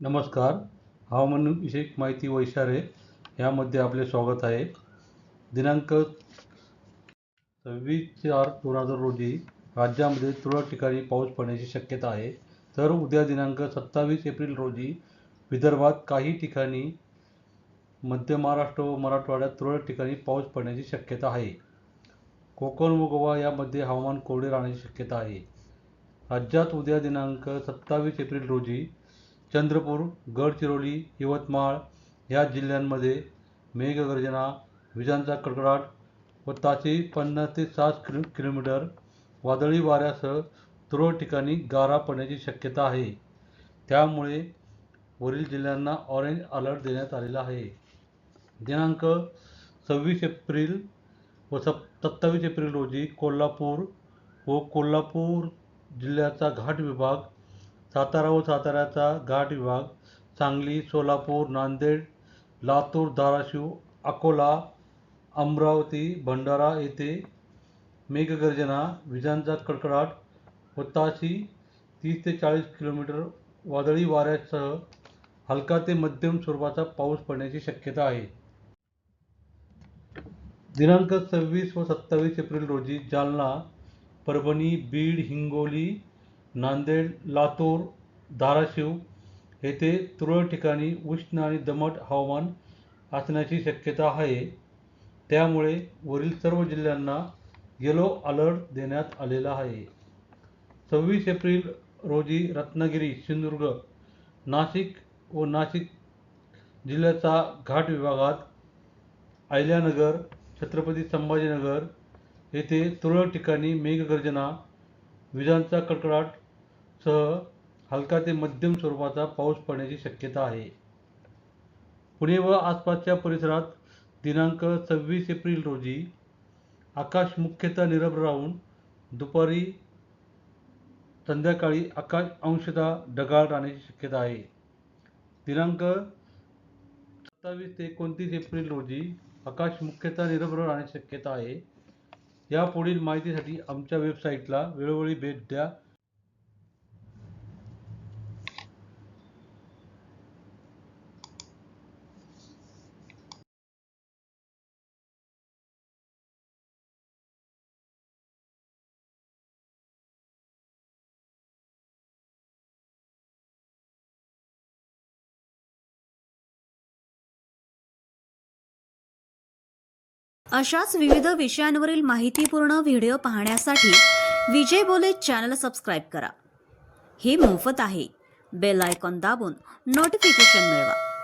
नमस्कार. हवामानविषयक माहिती वैशारे यामध्ये आपले स्वागत आहे. दिनांक सव्वीस चार दोन हजार रोजी राज्यामध्ये तुरळक ठिकाणी पाऊस पडण्याची शक्यता आहे. तर उद्या दिनांक सत्तावीस एप्रिल रोजी विदर्भात काही ठिकाणी मध्य महाराष्ट्र व मराठवाड्यात तुरळक ठिकाणी पाऊस पडण्याची शक्यता आहे. कोकण व गोवा यामध्ये हवामान कोरडे राहण्याची शक्यता आहे. राज्यात उद्या दिनांक सत्तावीस एप्रिल रोजी चंद्रपूर गडचिरोली यवतमाळ ह्या जिल्ह्यांमध्ये मेघगर्जना विजांचा कडकडाट व ताशी पन्नास ते साठ किलो किलोमीटर वादळी वाऱ्यासह तुरळक ठिकाणी गारा पडण्याची शक्यता आहे. त्यामुळे वरील जिल्ह्यांना ऑरेंज अलर्ट देण्यात आलेला आहे. दिनांक सव्वीस एप्रिल व सप सत्तावीस एप्रिल रोजी कोल्हापूर व कोल्हापूर जिल्ह्याचा घाट विभाग सातारा व साताऱ्याचा घाट विभाग सांगली सोलापूर नांदेड लातूर धाराशिव अकोला अमरावती भंडारा येथे मेघगर्जना विजांचा कडकडाट व ताशी तीस ते चाळीस किलोमीटर वादळी वाऱ्यासह हलका ते मध्यम स्वरूपाचा पाऊस पडण्याची शक्यता आहे. दिनांक सव्वीस व सत्तावीस एप्रिल रोजी जालना परभणी बीड हिंगोली नांदेड लातूर धाराशिव येथे तुरळक ठिकाणी उष्ण आणि दमट हवामान असण्याची शक्यता आहे. त्यामुळे वरील सर्व जिल्ह्यांना येलो अलर्ट देण्यात आलेला आहे. सव्वीस एप्रिल रोजी रत्नागिरी सिंधुदुर्ग नाशिक व नाशिक जिल्ह्याचा घाट विभागात अहिल्यानगर छत्रपती संभाजीनगर येथे तुरळक ठिकाणी मेघगर्जना विजांचा कडकडाट सह हलका ते मध्यम स्वरूपाचा पाऊस पडण्याची शक्यता आहे. पुणे व आसपासच्या परिसरात दिनांक सव्वीस एप्रिल रोजी आकाश मुख्यतः निरभ्र राहून दुपारी संध्याकाळी आकाश अंशतः ढगाळ राहण्याची शक्यता आहे. दिनांक सत्तावीस ते एकोणतीस एप्रिल रोजी आकाश मुख्यतः निरभ्र राहण्याची शक्यता आहे. या पुढील माहितीसाठी आमच्या वेबसाईटला वेळोवेळी भेट द्या. अशाच विविध विषयांवरील माहितीपूर्ण व्हिडिओ पाहण्यासाठी विजय बोले चॅनल सबस्क्राईब करा. हे मोफत आहे. बेल आयकॉन दाबून नोटिफिकेशन मिळवा.